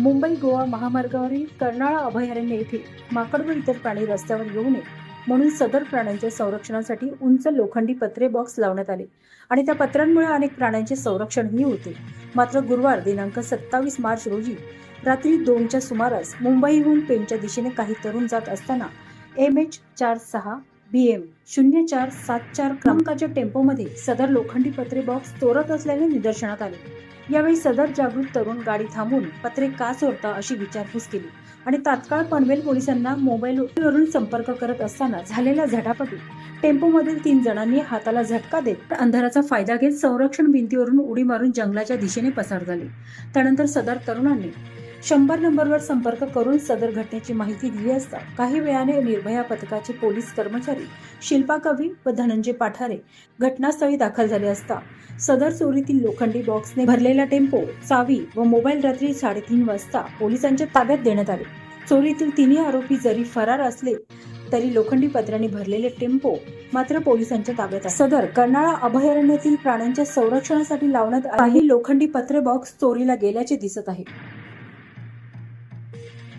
मुंबई गोवा महामार्गावरील कर्नाळा अभयारण्य येथे माकड व इतर प्राणी रस्त्यावर येऊ नये म्हणून सदर प्राण्यांच्या संरक्षणासाठी उंच लोखंडी पत्रे बॉक्स लावण्यात आले आणि त्या पत्रांमुळे अनेक प्राण्यांचे संरक्षणही होते. मात्र गुरुवार दिनांक सत्तावीस मार्च रोजी रात्री दोनच्या सुमारास मुंबईहून पेणच्या दिशेने काही तरुण जात असताना एम एच चार सहा बी एम शून्य चार सात चार क्रमांकाच्या टेम्पोमध्ये सदर लोखंडी पत्रे बॉक्स चोरत असल्याने निदर्शनात आले. यावेळी सदर जागृत तरुण गाडी थांबून पत्रे का सोडता अशी विचारपूस केली. आणि तात्काळ पनवेल पोलिसांना मोबाईलवरून संपर्क करत असताना झालेल्या झटापटीत टेम्पोमधील तीन जणांनी हाताला झटका देत अंधाराचा फायदा घेत संरक्षण भिंतीवरून उडी मारून जंगलाच्या दिशेने पसार झाले. त्यानंतर सदर तरुणांनी शंभर नंबरवर संपर्क करून सदर घटनेची माहिती दिली असता काही वेळाने निर्भया पथकाचे पोलीस कर्मचारी शिल्पा कवी व धनंजय पाठारे घटनास्थळी दाखल झाले असता. सदर चोरीतील लोखंडी बॉक्सने भरलेला टेम्पो चावी व मोबाईल रात्री साडेतीन वाजता पोलिसांच्या ताब्यात देण्यात आले. चोरीतील तिन्ही आरोपी जरी फरार असले तरी लोखंडी पत्राने भरलेले टेम्पो मात्र पोलिसांच्या ताब्यात सदर कर्नाळा अभयारण्यातील प्राण्यांच्या संरक्षणासाठी लावण्यात काही लोखंडी पत्रे बॉक्स चोरीला गेल्याचे दिसत आहे. Thank you.